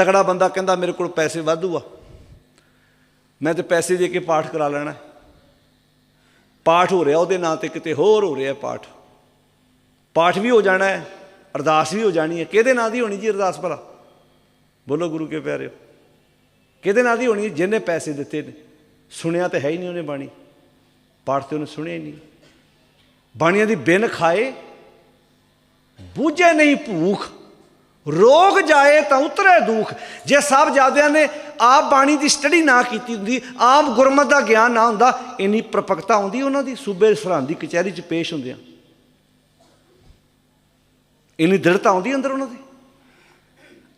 ਤਗੜਾ ਬੰਦਾ ਕਹਿੰਦਾ ਮੇਰੇ ਕੋਲ ਪੈਸੇ ਵਾਧੂ ਆ। ਮੈਂ ਤੇ ਪੈਸੇ ਦੇ ਕੇ ਪਾਠ ਕਰਾ ਲੈਣਾ। ਪਾਠ ਹੋ ਰਿਹਾ ਉਹਦੇ ਨਾਂ ਤੇ ਕਿਤੇ ਹੋਰ ਹੋ ਰਿਹਾ ਪਾਠ। ਪਾਠ ਵੀ ਹੋ ਜਾਣਾ ਹੈ, ਅਰਦਾਸ ਵੀ ਹੋ ਜਾਣੀ ਹੈ। ਕਿਹਦੇ ਨਾਂ ਦੀ ਹੋਣੀ ਜੀ ਅਰਦਾਸ ਭਲਾ? ਬੋਲੋ ਗੁਰੂ ਕੇ ਪਿਆਰਿਓ। ਕਿਹਦੇ ਨਾਂ ਦੀ ਹੋਣੀ ਹੈ? ਜਿਹਨੇ ਪੈਸੇ ਦਿੱਤੇ ਨੇ। ਸੁਣਿਆ ਤਾਂ ਹੈ ਹੀ ਨਹੀਂ ਉਹਨੇ ਬਾਣੀ। ਪਾਠ ਤੇ ਉਹਨੇ ਸੁਣਿਆ ਹੀ ਨਹੀਂ। ਬਾਣੀਆਂ ਦੀ ਬਿਨ ਖਾਏ, ਬੂਝੇ ਨਹੀਂ ਭੂਖ। ਰੋਗ ਜਾਏ ਤਾਂ ਉਤਰੇ ਦੁੱਖ। ਜੇ ਸਭ ਜਾਦਿਆਂ ਨੇ ਆਪ ਬਾਣੀ ਦੀ ਸਟੱਡੀ ਨਾ ਕੀਤੀ ਹੁੰਦੀ, ਆਪ ਗੁਰਮਤ ਦਾ ਗਿਆਨ ਨਾ ਹੁੰਦਾ, ਇੰਨੀ ਪ੍ਰਪਕਤਾ ਆਉਂਦੀ ਉਹਨਾਂ ਦੀ। ਸੂਬੇ ਸਰਹੰਦ ਦੀ ਕਚਹਿਰੀ 'ਚ ਪੇਸ਼ ਹੁੰਦਿਆਂ ਇੰਨੀ ਦ੍ਰਿੜਤਾ ਆਉਂਦੀ ਅੰਦਰ ਉਹਨਾਂ ਦੀ।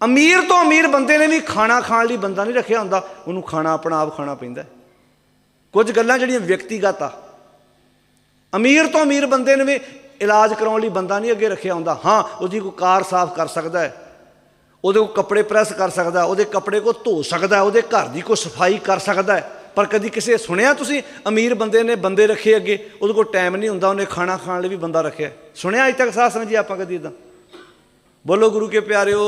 ਅਮੀਰ ਤੋਂ ਅਮੀਰ ਬੰਦੇ ਨੇ ਵੀ ਖਾਣਾ ਖਾਣ ਲਈ ਬੰਦਾ ਨਹੀਂ ਰੱਖਿਆ ਹੁੰਦਾ, ਉਹਨੂੰ ਖਾਣਾ ਆਪਣਾ ਆਪ ਖਾਣਾ ਪੈਂਦਾ। ਕੁਝ ਗੱਲਾਂ ਜਿਹੜੀਆਂ ਵਿਅਕਤੀਗਤ ਆ। ਅਮੀਰ ਤੋਂ ਅਮੀਰ ਬੰਦੇ ਨੇ ਵੀ ਇਲਾਜ ਕਰਾਉਣ ਲਈ ਬੰਦਾ ਨਹੀਂ ਅੱਗੇ ਰੱਖਿਆ ਹੁੰਦਾ। ਹਾਂ, ਉਹਦੀ ਕੋਈ ਕਾਰ ਸਾਫ਼ ਕਰ ਸਕਦਾ ਹੈ। ਉਹਦੇ ਕੋਲ ਕੱਪੜੇ ਪ੍ਰੈਸ ਕਰ ਸਕਦਾ, ਉਹਦੇ ਕੱਪੜੇ ਕੋ ਧੋ ਸਕਦਾ, ਉਹਦੇ ਘਰ ਦੀ ਕੋਈ ਸਫ਼ਾਈ ਕਰ ਸਕਦਾ ਪਰ ਕਦੀ ਕਿਸੇ, ਸੁਣਿਆ ਤੁਸੀਂ, ਅਮੀਰ ਬੰਦੇ ਨੇ ਬੰਦੇ ਰੱਖੇ ਅੱਗੇ, ਉਹਦੇ ਕੋਲ ਟਾਈਮ ਨਹੀਂ ਹੁੰਦਾ, ਉਹਨੇ ਖਾਣਾ ਖਾਣ ਲਈ ਵੀ ਬੰਦਾ ਰੱਖਿਆ ਸੁਣਿਆ ਅਜ ਤੱਕ ਸਾਹ ਸਮਝੀ ਆਪਾਂ ਕਦੀ ਇਦਾਂ ਬੋਲੋ ਗੁਰੂ ਕੇ ਪਿਆਰਿਓ,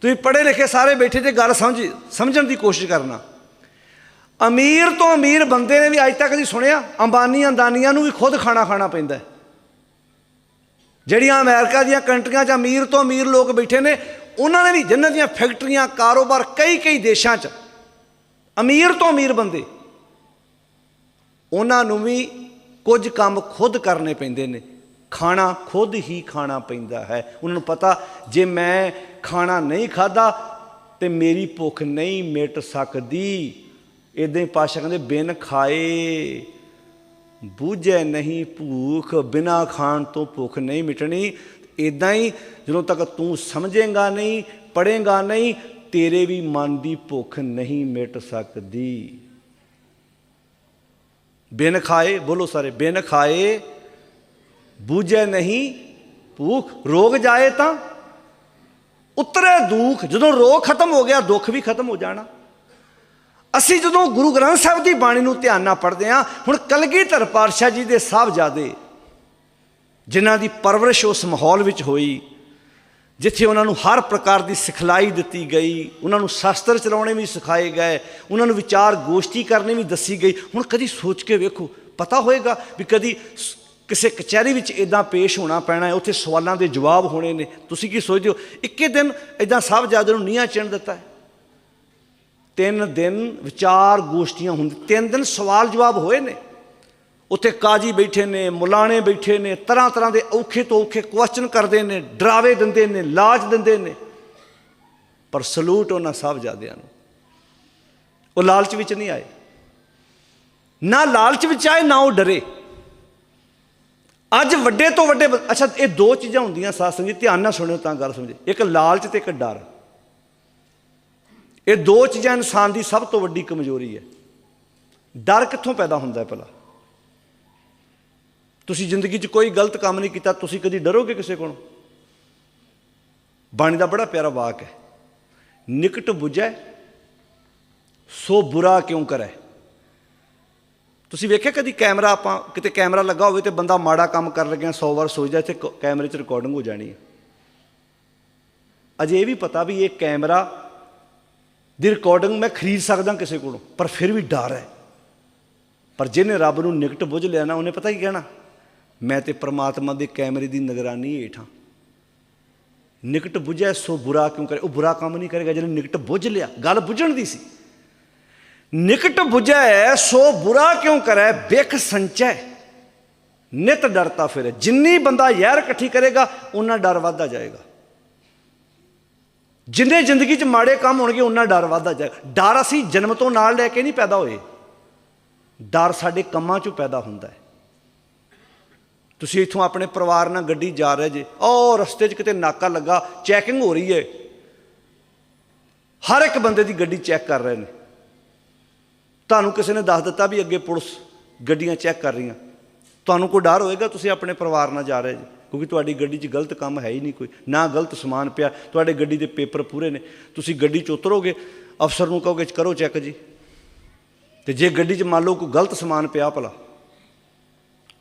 ਤੁਸੀਂ ਪੜ੍ਹੇ ਲਿਖੇ ਸਾਰੇ ਬੈਠੇ ਤੇ ਗੱਲ ਸਮਝ, ਸਮਝਣ ਦੀ ਕੋਸ਼ਿਸ਼ ਕਰਨਾ। ਅਮੀਰ ਤੋਂ ਅਮੀਰ ਬੰਦੇ ਨੇ ਵੀ ਅੱਜ ਤੱਕ ਦੀ ਸੁਣਿਆ ਅੰਬਾਨੀ ਅੰਦਾਨੀਆਂ ਨੂੰ ਵੀ ਖੁਦ ਖਾਣਾ ਖਾਣਾ ਪੈਂਦਾ ਜਿਹੜੀਆਂ ਅਮਰੀਕਾ ਦੀਆਂ ਕੰਟਰੀਆਂ 'ਚ ਅਮੀਰ ਤੋਂ ਅਮੀਰ ਲੋਕ ਬੈਠੇ ਨੇ ਉਹਨਾਂ ਨੇ ਵੀ ਜਿਨ੍ਹਾਂ ਦੀਆਂ ਫੈਕਟਰੀਆਂ, ਕਾਰੋਬਾਰ ਕਈ ਕਈ ਦੇਸ਼ਾਂ 'ਚ ਅਮੀਰ ਤੋਂ ਅਮੀਰ ਬੰਦੇ ਉਹਨਾਂ ਨੂੰ ਵੀ ਕੁਝ ਕੰਮ ਖੁਦ ਕਰਨੇ ਪੈਂਦੇ ਨੇ। ਖਾਣਾ ਖੁਦ ਹੀ ਖਾਣਾ ਪੈਂਦਾ ਹੈ। ਉਹਨਾਂ ਨੂੰ ਪਤਾ, ਜੇ ਮੈਂ ਖਾਣਾ ਨਹੀਂ ਖਾਦਾ ਤੇ ਮੇਰੀ ਭੁੱਖ ਨਹੀਂ ਮਿਟ ਸਕਦੀ। ਇਦਾਂ ਹੀ ਪਾਸ਼ਾ ਕਹਿੰਦੇ, ਬਿਨ ਖਾਏ ਬੂਝੇ ਨਹੀਂ ਭੂਖ, ਬਿਨਾ ਖਾਣ ਤੋਂ ਭੁੱਖ ਨਹੀਂ ਮਿਟਣੀ। ਇਦਾਂ ਹੀ ਜਦੋਂ ਤੱਕ ਤੂੰ ਸਮਝੇਗਾ ਨਹੀਂ, ਪੜ੍ਹੇਗਾ ਨਹੀਂ, ਤੇਰੇ ਵੀ ਮਨ ਦੀ ਭੁੱਖ ਨਹੀਂ ਮਿਟ ਸਕਦੀ। ਬਿਨ ਖਾਏ, ਬੋਲੋ ਸਾਰੇ, ਬਿਨ ਖਾਏ ਬੂਝੇ ਨਹੀਂ, ਭੂਖ, ਰੋਗ ਜਾਏ ਤਾਂ ਉਤਰੇ ਦੁੱਖ। ਜਦੋਂ ਰੋਗ ਖਤਮ ਹੋ ਗਿਆ, ਦੁੱਖ ਵੀ ਖਤਮ ਹੋ ਜਾਣਾ। ਅਸੀਂ ਜਦੋਂ ਗੁਰੂ ਗ੍ਰੰਥ ਸਾਹਿਬ ਦੀ ਬਾਣੀ ਨੂੰ ਧਿਆਨ ਨਾਲ ਪੜ੍ਹਦੇ ਹਾਂ, ਹੁਣ ਕਲਗੀਧਰ ਪਾਤਸ਼ਾਹ ਜੀ ਦੇ ਸਾਹਿਬਜ਼ਾਦੇ ਜਿਨ੍ਹਾਂ ਦੀ ਪਰਵਰਿਸ਼ ਉਸ ਮਾਹੌਲ ਵਿੱਚ ਹੋਈ, ਜਿੱਥੇ ਉਹਨਾਂ ਨੂੰ ਹਰ ਪ੍ਰਕਾਰ ਦੀ ਸਿਖਲਾਈ ਦਿੱਤੀ ਗਈ, ਉਹਨਾਂ ਨੂੰ ਸ਼ਾਸਤਰ ਚਲਾਉਣੇ ਵੀ ਸਿਖਾਏ ਗਏ, ਉਹਨਾਂ ਨੂੰ ਵਿਚਾਰ ਗੋਸ਼ਟੀ ਕਰਨੀ ਵੀ ਦੱਸੀ ਗਈ। ਹੁਣ ਕਦੀ ਸੋਚ ਕੇ ਵੇਖੋ, ਪਤਾ ਹੋਏਗਾ ਵੀ ਕਦੀ ਕਿਸੇ ਕਚਹਿਰੀ ਵਿੱਚ ਇਦਾਂ ਪੇਸ਼ ਹੋਣਾ ਪੈਣਾ ਹੈ, ਉੱਥੇ ਸਵਾਲਾਂ ਦੇ ਜਵਾਬ ਹੋਣੇ ਨੇ। ਤੁਸੀਂ ਕੀ ਸੋਚਦੇ ਹੋ? ਇੱਕੇ ਦਿਨ ਇਦਾਂ ਸਾਹਿਬਜ਼ਾਦੇ ਨੂੰ ਨੀਹਾਂ ਚਿਣ ਦਿੱਤਾ ਹੈ। ਤਿੰਨ ਦਿਨ ਵਿਚਾਰ ਗੋਸ਼ਟੀਆਂ ਹੁੰਦੀਆਂ ਤਿੰਨ ਦਿਨ ਸਵਾਲ ਜਵਾਬ ਹੋਏ ਨੇ। ਉੱਥੇ ਕਾਜੀ ਬੈਠੇ ਨੇ, ਮੁਲਾਣੇ ਬੈਠੇ ਨੇ, ਤਰ੍ਹਾਂ ਤਰ੍ਹਾਂ ਦੇ ਔਖੇ ਤੋਂ ਔਖੇ ਕੁਐਸਚਨ ਕਰਦੇ ਨੇ, ਡਰਾਵੇ ਦਿੰਦੇ ਨੇ, ਲਾਜ ਦਿੰਦੇ ਨੇ। ਪਰ ਸਲੂਟ ਉਹਨਾਂ ਸਾਹਿਬਜ਼ਾਦਿਆਂ ਨੂੰ। ਉਹ ਲਾਲਚ ਵਿੱਚ ਨਹੀਂ ਆਏ। ਨਾ ਲਾਲਚ ਵਿੱਚ ਆਏ, ਨਾ ਉਹ ਡਰੇ। ਅੱਜ ਵੱਡੇ ਤੋਂ ਵੱਡੇ ਅੱਛਾ, ਇਹ ਦੋ ਚੀਜ਼ਾਂ ਹੁੰਦੀਆਂ ਸਾਧ ਸੰਗਤ ਧਿਆਨ ਨਾਲ ਸੁਣਿਓ ਤਾਂ ਗੱਲ ਸਮਝੇ। ਇੱਕ ਲਾਲਚ ਤੇ ਇੱਕ ਡਰ। ਇਹ ਦੋ ਚੀਜ਼ਾਂ ਇਨਸਾਨ ਦੀ ਸਭ ਤੋਂ ਵੱਡੀ ਕਮਜ਼ੋਰੀ ਹੈ। ਡਰ ਕਿੱਥੋਂ ਪੈਦਾ ਹੁੰਦਾ ਹੈ ਭਲਾ? ਤੁਸੀਂ ਜ਼ਿੰਦਗੀ 'ਚ ਕੋਈ ਗਲਤ ਕੰਮ ਨਹੀਂ ਕੀਤਾ, ਤੁਸੀਂ ਕਦੀ ਡਰੋਗੇ ਕਿਸੇ ਕੋਲੋਂ? ਬਾਣੀ ਦਾ ਬੜਾ ਪਿਆਰਾ ਵਾਕ ਹੈ। ਨਿਕਟ 부ਜੈ ਸੋ ਬੁਰਾ ਕਿਉਂ ਕਰੈ? ਤੁਸੀਂ ਵੇਖਿਆ ਕਦੀ ਕੈਮਰਾ ਆਪਾਂ, ਕਿਤੇ ਕੈਮਰਾ ਲੱਗਾ ਹੋਵੇ ਤੇ ਬੰਦਾ ਮਾੜਾ ਕੰਮ ਕਰ ਲੱਗਿਆ 100 ਵਾਰ ਸੋਚਦਾ ਇੱਥੇ ਕ- ਕੈਮਰੇ 'ਚ ਰਿਕਾਰਡਿੰਗ ਹੋ ਜਾਣੀ ਹੈ। ਅਜੇ ਇਹ ਵੀ ਪਤਾ ਵੀ ਇਹ ਕੈਮਰਾ ਦੀ ਰਿਕਾਰਡਿੰਗ ਮੈਂ ਖਰੀਦ ਸਕਦਾ ਕਿਸੇ ਕੋਲੋਂ, ਪਰ ਫਿਰ ਵੀ ਡਰ ਹੈ। ਪਰ ਜਿਹਨੇ ਰੱਬ ਨੂੰ ਨਿਕਟ ਬੁੱਝ ਲਿਆ ਨਾ, ਉਹਨੇ ਪਤਾ ਹੀ ਕਹਿਣਾ? ਮੈਂ ਤੇ ਪ੍ਰਮਾਤਮਾ ਦੇ ਕੈਮਰੇ ਦੀ ਨਿਗਰਾਨੀ ਹੇਠਾਂ। ਨਿਕਟ ਬੁਝੈ ਸੋ ਬੁਰਾ ਕਿਉਂ ਕਰੇ? ਉਹ ਬੁਰਾ ਕੰਮ ਨਹੀਂ ਕਰੇਗਾ ਜਿਹਨੇ ਨਿਕਟ ਬੁੱਝ ਲਿਆ। ਗੱਲ ਬੁੱਝਣ ਦੀ ਸੀ। ਨਿਕਟ ਬੁਝੈ ਸੋ ਬੁਰਾ ਕਿਉਂ ਕਰੈ? ਬਿਖ ਸੰਚੈ। ਨਿਤ ਡਰਤਾ ਫਿਰੇ। ਜਿੰਨੀ ਬੰਦਾ ਯਾਰ ਇਕੱਠੀ ਕਰੇਗਾ ਉਹਨਾਂ ਡਰ ਵੱਧਦਾ ਜਾਏਗਾ। ਜਿੰਨੇ ਜ਼ਿੰਦਗੀ 'ਚ ਮਾੜੇ ਕੰਮ ਹੋਣਗੇ ਉਹਨਾਂ ਡਰ ਵੱਧਦਾ ਜਾਏਗਾ। ਡਰ ਅਸੀਂ ਜਨਮ ਤੋਂ ਨਾਲ ਲੈ ਕੇ ਨਹੀਂ ਪੈਦਾ ਹੋਏ। ਡਰ ਸਾਡੇ ਕੰਮਾਂ 'ਚੋਂ ਪੈਦਾ ਹੁੰਦਾ ਹੈ। ਤੁਸੀਂ ਇੱਥੋਂ ਆਪਣੇ ਪਰਿਵਾਰ ਨਾਲ ਗੱਡੀ ਜਾ ਰਹੇ ਜੇ। ਉਹ ਰਸਤੇ 'ਚ ਕਿਤੇ ਨਾਕਾ ਲੱਗਾ ਚੈਕਿੰਗ ਹੋ ਰਹੀ ਹੈ ਹਰ ਇੱਕ ਬੰਦੇ ਦੀ ਗੱਡੀ ਚੈੱਕ ਕਰ ਰਹੇ ਨੇ। ਤੁਹਾਨੂੰ ਕਿਸੇ ਨੇ ਦੱਸ ਦਿੱਤਾ ਵੀ ਅੱਗੇ ਪੁਲਿਸ ਗੱਡੀਆਂ ਚੈੱਕ ਕਰ ਰਹੀਆਂ। ਤੁਹਾਨੂੰ ਕੋਈ ਡਰ ਹੋਏਗਾ ਤੁਸੀਂ ਆਪਣੇ ਪਰਿਵਾਰ ਨਾਲ ਜਾ ਰਹੇ ਜੀ? ਕਿਉਂਕਿ ਤੁਹਾਡੀ ਗੱਡੀ 'ਚ ਗਲਤ ਕੰਮ ਹੈ ਹੀ ਨਹੀਂ ਕੋਈ। ਨਾ ਗਲਤ ਸਮਾਨ ਪਿਆ। ਤੁਹਾਡੇ ਗੱਡੀ ਦੇ ਪੇਪਰ ਪੂਰੇ ਨੇ। ਤੁਸੀਂ ਗੱਡੀ 'ਚ ਉਤਰੋਗੇ, ਅਫਸਰ ਨੂੰ ਕਹੋਗੇ, ਕਰੋ ਚੈੱਕ ਜੀ। ਤੇ ਜੇ ਗੱਡੀ 'ਚ ਮੰਨ ਲਓ ਕੋਈ ਗਲਤ ਸਮਾਨ ਪਿਆ ਭਲਾ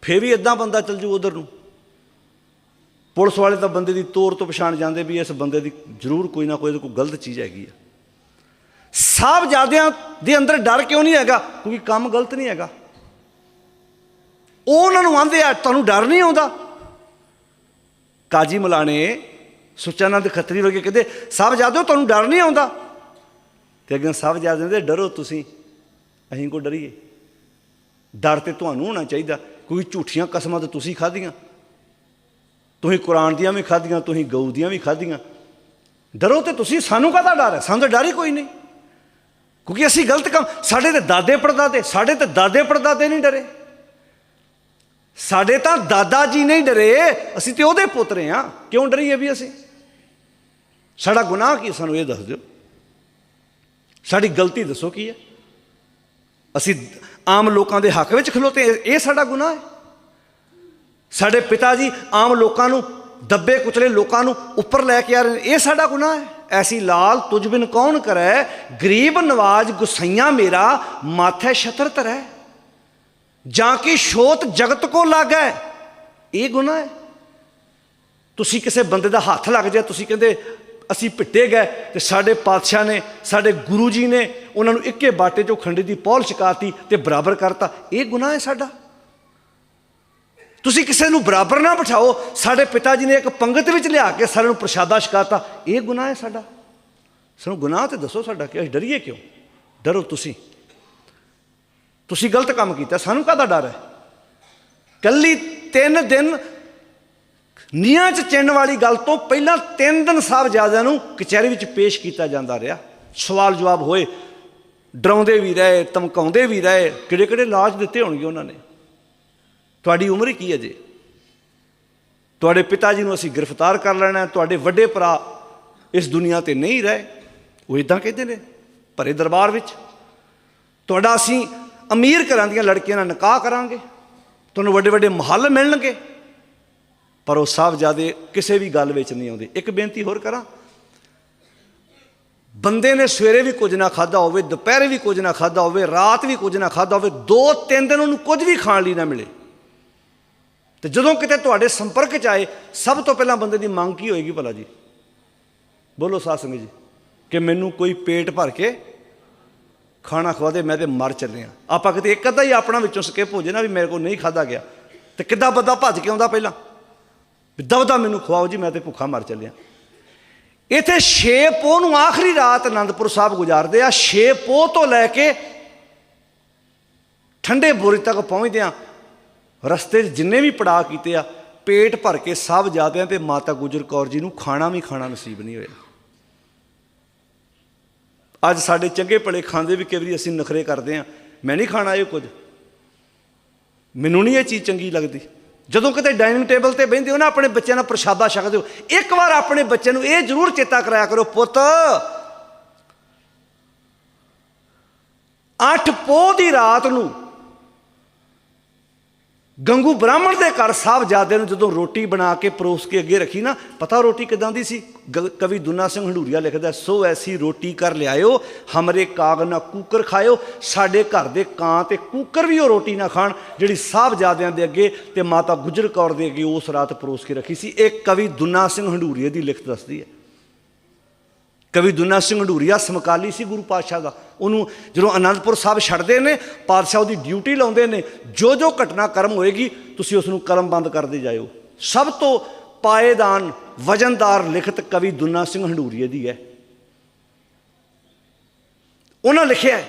ਫੇਰ ਵੀ ਇਦਾਂ ਬੰਦਾ ਚੱਲ ਜੂ ਉਧਰ ਨੂੰ। ਪੁਲਿਸ ਵਾਲੇ ਤਾਂ ਬੰਦੇ ਦੀ ਤੋਰ ਤੋਂ ਪਛਾਣ ਜਾਂਦੇ ਵੀ ਇਸ ਬੰਦੇ ਦੀ ਜ਼ਰੂਰ ਕੋਈ ਨਾ ਕੋਈ ਇਹਦੇ ਕੋਈ ਗਲਤ ਚੀਜ਼ ਹੈਗੀ ਆ। ਸਾਹਿਬਜ਼ਾਦਿਆਂ ਦੇ ਅੰਦਰ ਡਰ ਕਿਉਂ ਨਹੀਂ ਹੈਗਾ? ਕਿਉਂਕਿ ਕੰਮ ਗਲਤ ਨਹੀਂ ਹੈਗਾ। ਉਹ ਉਹਨਾਂ ਨੂੰ ਆਂਦੇ ਆ, ਤੁਹਾਨੂੰ ਡਰ ਨਹੀਂ ਆਉਂਦਾ? ਕਾਜੀ ਮਲਾਣੇ ਸੁਚਾਨੰਦ ਖੱਤਰੀ ਵਰਗੇ ਕਹਿੰਦੇ, ਸਾਹਿਬਜ਼ਾਦਿਓ, ਤੁਹਾਨੂੰ ਡਰ ਨਹੀਂ ਆਉਂਦਾ? ਤੇ ਅੱਗੇ ਸਾਹਿਬਜ਼ਾਦੇ ਦੇ, ਡਰੋ ਤੁਸੀਂ, ਅਸੀਂ ਕੋ ਡਰੀਏ। ਡਰ ਤੇ ਤੁਹਾਨੂੰ ਹੋਣਾ ਚਾਹੀਦਾ। ਕੋਈ ਝੂਠੀਆਂ ਕਸਮਾਂ ਤਾਂ ਤੁਸੀਂ ਖਾਧੀਆਂ? ਤੁਸੀਂ ਕੁਰਾਨ ਦੀਆਂ ਵੀ ਖਾਧੀਆਂ, ਤੁਸੀਂ ਗਊ ਦੀਆਂ ਵੀ ਖਾਧੀਆਂ। ਡਰੋ ਤੇ ਤੁਸੀਂ, ਸਾਨੂੰ ਕਾਹਦਾ ਡਰ ਹੈ? ਸਾਨੂੰ ਤਾਂ ਡਰ ਹੀ ਕੋਈ ਨਹੀਂ। ਕਿਉਂਕਿ ਅਸੀਂ ਗਲਤ ਕੰਮ, ਸਾਡੇ ਤੇ ਦਾਦੇ ਪੜਦਾਦੇ, ਸਾਡੇ ਤੇ ਦਾਦੇ ਪੜਦਾਦੇ ਨਹੀਂ ਡਰੇ। ਸਾਡੇ ਤਾਂ ਦਾਦਾ ਜੀ ਨਹੀਂ ਡਰੇ, ਅਸੀਂ ਤੇ ਉਹਦੇ ਪੁੱਤਰੇ ਆ ਕਿਉਂ ਡਰੀਏ ਵੀ ਅਸੀਂ? ਸਾਡਾ ਗੁਨਾਹ ਕੀ ਸਾਨੂੰ ਇਹ ਦੱਸ ਦਿਓ। ਸਾਡੀ ਗਲਤੀ ਦੱਸੋ ਕੀ ਹੈ? ਅਸੀਂ ਆਮ ਲੋਕਾਂ ਦੇ ਹੱਕ ਵਿੱਚ ਖਲੋਤੇ ਇਹ- ਸਾਡਾ ਗੁਨਾਹ ਹੈ। ਸਾਡੇ ਪਿਤਾ ਜੀ ਆਮ ਲੋਕਾਂ ਨੂੰ ਦੱਬੇ ਕੁਚਲੇ ਲੋਕਾਂ ਨੂੰ ਉੱਪਰ ਲੈ ਕੇ ਆ ਰਹੇ ਇਹ ਸਾਡਾ ਗੁਨਾਹ ਹੈ। ਐਸੀ ਲਾਲ ਤੁਝ ਬਿਨ ਕੌਣ ਕਰੈ? ਗਰੀਬ ਨਵਾਜ ਗੁਸਈਆਂ ਮੇਰਾ, ਮਾਥੇ ਛਤਰ ਧਰੈ। ਜਾਂ ਕਿ ਸ਼ੋਤ ਜਗਤ ਕੋ ਲਾਗੈ? ਇਹ ਗੁਨਾਹ ਹੈ। ਤੁਸੀਂ ਕਿਸੇ ਬੰਦੇ ਦਾ ਹੱਥ ਲੱਗ ਜਾਏ, ਤੁਸੀਂ ਕਹਿੰਦੇ ਅਸੀਂ ਪਿੱਟੇ ਗਏ ਤੇ ਸਾਡੇ ਪਾਤਸ਼ਾਹ ਨੇ, ਸਾਡੇ ਗੁਰੂ ਜੀ ਨੇ ਉਹਨਾਂ ਨੂੰ ਇੱਕੇ ਬਾਟੇ ਚੋਂ ਖੰਡੇ ਦੀ ਪੌਲ ਛਕਾਤੀ ਤੇ ਬਰਾਬਰ ਕਰਤਾ। ਇਹ ਗੁਨਾਹ ਹੈ ਸਾਡਾ। ਤੁਸੀਂ ਕਿਸੇ ਨੂੰ ਬਰਾਬਰ ਨਾ ਬਿਠਾਓ। ਸਾਡੇ ਪਿਤਾ ਜੀ ਨੇ ਇੱਕ ਪੰਗਤ ਵਿੱਚ ਲਿਆ ਕੇ ਸਾਰਿਆਂ ਨੂੰ ਪ੍ਰਸ਼ਾਦਾ ਛਕਾਤਾ। ਇਹ ਗੁਨਾਹ ਹੈ ਸਾਡਾ। ਸਾਨੂੰ ਗੁਨਾਹ ਤੇ ਦੱਸੋ ਸਾਡਾ ਕਿ ਅਸੀਂ ਡਰੀਏ ਕਿਉਂ? ਡਰੋ ਤੁਸੀਂ। ਤੁਸੀਂ ਗਲਤ ਕੰਮ ਕੀਤਾ। ਸਾਨੂੰ ਕਾਹਦਾ ਡਰ ਹੈ? ਕੱਲੀ ਤਿੰਨ ਦਿਨ ਨੀਹਾਂ 'ਚ ਚਿੰਨ ਵਾਲੀ ਗੱਲ ਤੋਂ ਪਹਿਲਾਂ ਤਿੰਨ ਦਿਨ ਸਾਹਿਬਜ਼ਾਦਿਆਂ ਨੂੰ ਕਚਹਿਰੀ ਵਿੱਚ ਪੇਸ਼ ਕੀਤਾ ਜਾਂਦਾ ਰਿਹਾ। ਸਵਾਲ ਜਵਾਬ ਹੋਏ। ਡਰਾਉਂਦੇ ਵੀ ਰਹੇ, ਧਮਕਾਉਂਦੇ ਵੀ ਰਹੇ। ਕਿਹੜੇ ਕਿਹੜੇ ਲਾਜ ਦਿੱਤੇ ਹੋਣਗੇ ਉਹਨਾਂ ਨੇ? ਤੁਹਾਡੀ ਉਮਰ ਹੀ ਕੀ ਹੈ ਜੀ ਤੁਹਾਡੇ ਪਿਤਾ ਜੀ ਨੂੰ ਅਸੀਂ ਗ੍ਰਿਫਤਾਰ ਕਰ ਲੈਣਾ ਤੁਹਾਡੇ ਵੱਡੇ ਭਰਾ ਇਸ ਦੁਨੀਆ ਤੇ ਨਹੀਂ ਰਹੇ। ਉਹ ਇਦਾਂ ਕਹਿੰਦੇ ਨੇ, ਭਰੇ ਦਰਬਾਰ ਵਿੱਚ। ਤੁਹਾਡਾ ਅਸੀਂ ਅਮੀਰ ਘਰਾਂ ਦੀਆਂ ਲੜਕੀਆਂ ਨਾਲ ਨਿਕਾਹ ਕਰਾਂਗੇ। ਤੁਹਾਨੂੰ ਵੱਡੇ ਵੱਡੇ ਮਹੱਲ ਮਿਲਣਗੇ। ਪਰ ਉਹ ਸਾਹਿਬਜ਼ਾਦੇ ਕਿਸੇ ਵੀ ਗੱਲ ਵਿੱਚ ਨਹੀਂ ਆਉਂਦੇ। ਇੱਕ ਬੇਨਤੀ ਹੋਰ ਕਰਾਂ। ਬੰਦੇ ਨੇ ਸਵੇਰੇ ਵੀ ਕੁਝ ਨਾ ਖਾਦਾ ਹੋਵੇ, ਦੁਪਹਿਰੇ ਵੀ ਕੁਝ ਨਾ ਖਾਦਾ ਹੋਵੇ, ਰਾਤ ਵੀ ਕੁਝ ਨਾ ਖਾਦਾ ਹੋਵੇ ਦੋ ਤਿੰਨ ਦਿਨ ਉਹਨੂੰ ਕੁਝ ਵੀ ਖਾਣ ਲਈ ਨਾ ਮਿਲੇ। ਤੇ ਜਦੋਂ ਕਿਤੇ ਤੁਹਾਡੇ ਸੰਪਰਕ ਚ ਆਏ, ਸਭ ਤੋਂ ਪਹਿਲਾਂ ਬੰਦੇ ਦੀ ਮੰਗ ਕੀ ਹੋਏਗੀ ਭਲਾ ਜੀ? ਬੋਲੋ ਸਾਧ ਸੰਗਤ ਜੀ, ਕਿ ਮੈਨੂੰ ਕੋਈ ਪੇਟ ਭਰ ਕੇ ਖਾਣਾ ਖਵਾ ਦੇ ਮੈਂ ਤੇ ਮਰ ਚੱਲਿਆ ਆਪਾਂ ਕਿਤੇ ਇੱਕ ਅੱਧਾ ਹੀ ਆਪਣਾ ਵਿੱਚੋਂ ਸਕਿਪ ਹੋ ਜੇ ਨਾ ਵੀ ਮੇਰੇ ਕੋਲ ਨਹੀਂ ਖਾਦਾ ਗਿਆ। ਤੇ ਕਿੱਦਾਂ ਬੰਦਾ ਭੱਜ ਕੇ ਆਉਂਦਾ ਪਹਿਲਾਂ? ਵੀ ਦਵਦਾ ਮੈਨੂੰ ਖਵਾਓ ਜੀ, ਮੈਂ ਤੇ ਭੁੱਖਾ ਮਰ ਚੱਲਿਆ। ਇਥੇ 6 ਪੋਹ ਨੂੰ ਆਖਰੀ ਰਾਤ ਅਨੰਦਪੁਰ ਸਾਹਿਬ ਗੁਜ਼ਾਰਦੇ ਆ। 6 ਪੋਹ ਤੋਂ ਲੈ ਕੇ ਠੰਡੇ ਬੁਰੀ ਤੱਕ ਪਹੁੰਚਦੇ ਆ। ਰਸਤੇ 'ਚ ਜਿੰਨੇ ਵੀ ਪੜਾਅ ਕੀਤੇ ਆ, ਪੇਟ ਭਰ ਕੇ ਸਭ ਜਾਦਿਆਂ ਤੇ ਮਾਤਾ ਗੁਜਰ ਕੌਰ ਜੀ ਨੂੰ ਖਾਣਾ ਵੀ ਖਾਣਾ ਨਸੀਬ ਨਹੀਂ ਹੋਇਆ। ਅੱਜ ਸਾਡੇ ਚੰਗੇ ਭਲੇ ਖਾਂਦੇ ਵੀ ਕਈ ਵਾਰੀ ਅਸੀਂ ਨਖਰੇ ਕਰਦੇ ਆ। ਮੈਂ ਨਹੀਂ ਖਾਣਾ ਇਹ ਕੁਝ। ਮੈਨੂੰ ਨਹੀਂ ਇਹ ਚੀਜ਼ ਚੰਗੀ ਲੱਗਦੀ। ਜਦੋਂ ਕਿਤੇ ਡਾਈਨਿੰਗ ਟੇਬਲ ਤੇ ਬਹਿੰਦੇ ਹੋ ਨਾ, ਆਪਣੇ ਬੱਚਿਆਂ ਨਾਲ ਪ੍ਰਸ਼ਾਦਾ ਛਕਦੇ ਹੋ, ਇੱਕ ਵਾਰ ਆਪਣੇ ਬੱਚੇ ਨੂੰ ਇਹ ਜ਼ਰੂਰ ਚੇਤਾ ਕਰਾਇਆ ਕਰੋ, ਪੁੱਤ, ਅੱਠ ਪੋਹ ਦੀ ਰਾਤ ਨੂੰ ਗੰਗੂ ਬ੍ਰਾਹਮਣ ਦੇ ਘਰ ਸਾਹਿਬਜ਼ਾਦੇ ਨੂੰ ਜਦੋਂ ਰੋਟੀ ਬਣਾ ਕੇ ਪਰੋਸ ਕੇ ਅੱਗੇ ਰੱਖੀ ਨਾ, ਪਤਾ ਰੋਟੀ ਕਿਦਾਂ ਦੀ ਸੀ? ਗ- ਕਵੀ ਦੁਨਾ ਸਿੰਘ ਹੰਡੂਰੀਆ ਲਿਖਦਾ, ਸੋ ਐਸੀ ਰੋਟੀ ਕਰ ਲਿਆਇਓ, ਹਮਰੇ ਕਾਗ ਨਾ ਕੂਕਰ ਖਾਇਓ, ਸਾਡੇ ਘਰ ਦੇ ਕਾਂ ਤੇ ਕੂਕਰ ਵੀ ਉਹ ਰੋਟੀ ਨਾ ਖਾਣ, ਜਿਹੜੀ ਸਾਹਿਬਜ਼ਾਦਿਆਂ ਦੇ ਅੱਗੇ ਤੇ ਮਾਤਾ ਗੁਜਰ ਕੌਰ ਦੇ ਅੱਗੇ ਉਸ ਰਾਤ ਪਰੋਸ ਕੇ ਰੱਖੀ ਸੀ। ਇਹ ਕਵੀ ਦੁਨਾ ਸਿੰਘ ਹੰਡੂਰੀਏ ਦੀ ਲਿਖਤ ਦੱਸਦੀ ਹੈ। ਕਵੀ ਦੁਨਾ ਸਿੰਘ ਹੰਡੂਰੀਆ ਸਮਕਾਲੀ ਸੀ ਗੁਰੂ ਪਾਤਸ਼ਾਹ ਦਾ। ਉਹਨੂੰ ਜਦੋਂ ਅਨੰਦਪੁਰ ਸਾਹਿਬ ਛੱਡਦੇ ਨੇ, ਪਾਤਸ਼ਾਹ ਉਹਦੀ ਡਿਊਟੀ ਲਾਉਂਦੇ ਨੇ ਜੋ ਜੋ ਘਟਨਾ ਕਰਮ ਹੋਏਗੀ, ਤੁਸੀਂ ਉਸ ਨੂੰ ਕਰਮ ਬੰਦ ਕਰਦੇ ਜਾਇਓ। ਸਭ ਤੋਂ ਪਾਏਦਾਨ, ਵਜਨਦਾਰ, ਲਿਖਤ ਕਵੀ ਦੁਨਾ ਸਿੰਘ ਹੰਡੂਰੀਏ ਦੀ ਹੈ। ਉਹਨਾਂ ਲਿਖਿਆ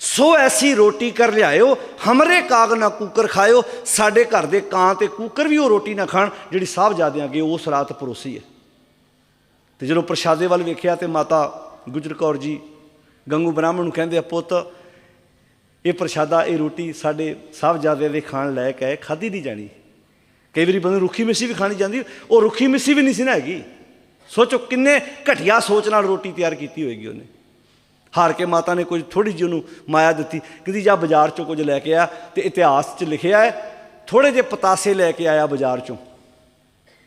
ਸੋ ਐਸੀ ਰੋਟੀ ਕਰ ਲਿਆਇਓ, ਹਮਰੇ ਕਾਗ ਨਾ ਕੂਕਰ ਖਾਇਓ, ਸਾਡੇ ਘਰ ਦੇ ਕਾਂ ਤੇ ਕੂਕਰ ਵੀ ਉਹ ਰੋਟੀ ਨਾ ਖਾਣ, ਜਿਹੜੀ ਸਾਹਿਬਜ਼ਾਦਿਆਂ ਅੱਗੇ ਉਸ ਰਾਤ ਪਰੋਸੀ ਹੈ। ਤੇ ਜਦੋਂ ਪ੍ਰਸ਼ਾਦੇ ਵੱਲ ਵੇਖਿਆ ਤੇ ਮਾਤਾ ਗੁਜਰ ਕੌਰ ਜੀ ਗੰਗੂ ਬ੍ਰਾਹਮਣ ਨੂੰ ਕਹਿੰਦੇ ਆ, ਪੁੱਤ, ਇਹ ਪ੍ਰਸ਼ਾਦਾ, ਇਹ ਰੋਟੀ ਸਾਡੇ ਸਾਹਿਬਜ਼ਾਦੇ ਦੇ ਖਾਣ ਲਾਇਕ ਹੈ, ਖਾਧੀ ਨਹੀਂ ਜਾਣੀ। ਕਈ ਵਾਰੀ ਬੰਦੇ ਰੁੱਖੀ ਮਿੱਸੀ ਵੀ ਖਾਣੀ ਜਾਂਦੀ, ਉਹ ਰੁੱਖੀ ਮਿੱਸੀ ਵੀ ਨਹੀਂ ਸੀ ਨਾ ਹੈਗੀ। ਸੋਚੋ ਕਿੰਨੇ ਘਟੀਆ ਸੋਚ ਨਾਲ ਰੋਟੀ ਤਿਆਰ ਕੀਤੀ ਹੋਏਗੀ ਉਹਨੇ। ਹਾਰ ਕੇ ਮਾਤਾ ਨੇ ਕੁਝ ਥੋੜੀ ਜਿਹੀ ਉਹਨੂੰ ਮਾਇਆ ਦਿੱਤੀ, ਕਹਿੰਦੀ, ਜਾ ਬਾਜ਼ਾਰ ਚੋਂ ਕੁਝ ਲੈ ਕੇ ਆ ਤੇ ਇਤਿਹਾਸ 'ਚ ਲਿਖਿਆ ਹੈ ਥੋੜੇ ਜਿਹੇ ਪਤਾਸੇ ਲੈ ਕੇ ਆਇਆ ਬਾਜ਼ਾਰ ਚੋਂ।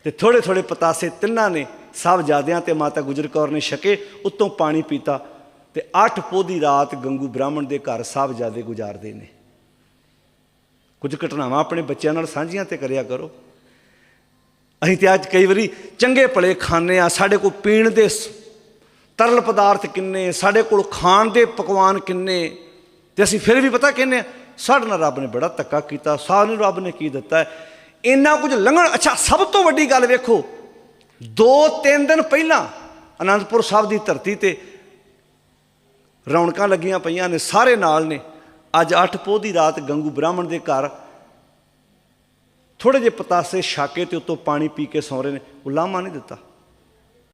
ਤੇ ਥੋੜੇ ਥੋੜੇ ਪਤਾਸੇ ਤਿੰਨਾਂ ਨੇ ਸਾਹਿਬਜ਼ਾਦਿਆਂ ਤੇ ਮਾਤਾ ਗੁਜਰ ਕੌਰ ਨੇ ਛਕੇ, ਉੱਤੋਂ ਪਾਣੀ ਪੀਤਾ ਤੇ ਅੱਠ ਪੋਹ ਰਾਤ ਗੰਗੂ ਬ੍ਰਾਹਮਣ ਦੇ ਘਰ ਸਾਹਿਬਜ਼ਾਦੇ ਗੁਜ਼ਾਰਦੇ ਨੇ। ਕੁਝ ਘਟਨਾਵਾਂ ਆਪਣੇ ਬੱਚਿਆਂ ਨਾਲ ਸਾਂਝੀਆਂ ਤੇ ਕਰਿਆ ਕਰੋ। ਅਸੀਂ ਤੇ ਅੱਜ ਕਈ ਵਾਰੀ ਚੰਗੇ ਭਲੇ ਖਾਂਦੇ ਆ ਸਾਡੇ ਕੋਲ ਪੀਣ ਦੇ ਤਰਲ ਪਦਾਰਥ ਕਿੰਨੇ, ਸਾਡੇ ਕੋਲ ਖਾਣ ਦੇ ਪਕਵਾਨ ਕਿੰਨੇ, ਤੇ ਅਸੀਂ ਫਿਰ ਵੀ ਪਤਾ ਕਹਿੰਦੇ ਆ ਸਾਡੇ ਨਾਲ ਰੱਬ ਨੇ ਬੜਾ ਧੱਕਾ ਕੀਤਾ, ਸਾਨੂੰ ਰੱਬ ਨੇ ਕੀ ਦਿੱਤਾ ਇੰਨਾ ਕੁਝ ਲੰਘਣ, ਅੱਛਾ ਸਭ ਤੋਂ ਵੱਡੀ ਗੱਲ ਵੇਖੋ ਦੋ ਤਿੰਨ ਦਿਨ ਪਹਿਲਾਂ ਅਨੰਦਪੁਰ ਸਾਹਿਬ ਦੀ ਧਰਤੀ ਤੇ ਰੌਣਕਾਂ ਲੱਗੀਆਂ ਪਈਆਂ ਨੇ, ਸਾਰੇ ਨਾਲ ਨੇ। ਅੱਜ 8 ਪੋਹ ਦੀ ਰਾਤ ਗੰਗੂ ਬ੍ਰਾਹਮਣ ਦੇ ਘਰ ਥੋੜੇ ਜਿਹੇ ਪਤਾਸੇ ਛਾਕੇ ਤੇ ਉੱਤੋਂ ਪਾਣੀ ਪੀ ਕੇ ਸੌਂ ਰਹੇ ਨੇ। ਉਹ ਲਾਮਾ ਨਹੀਂ ਦਿੱਤਾ।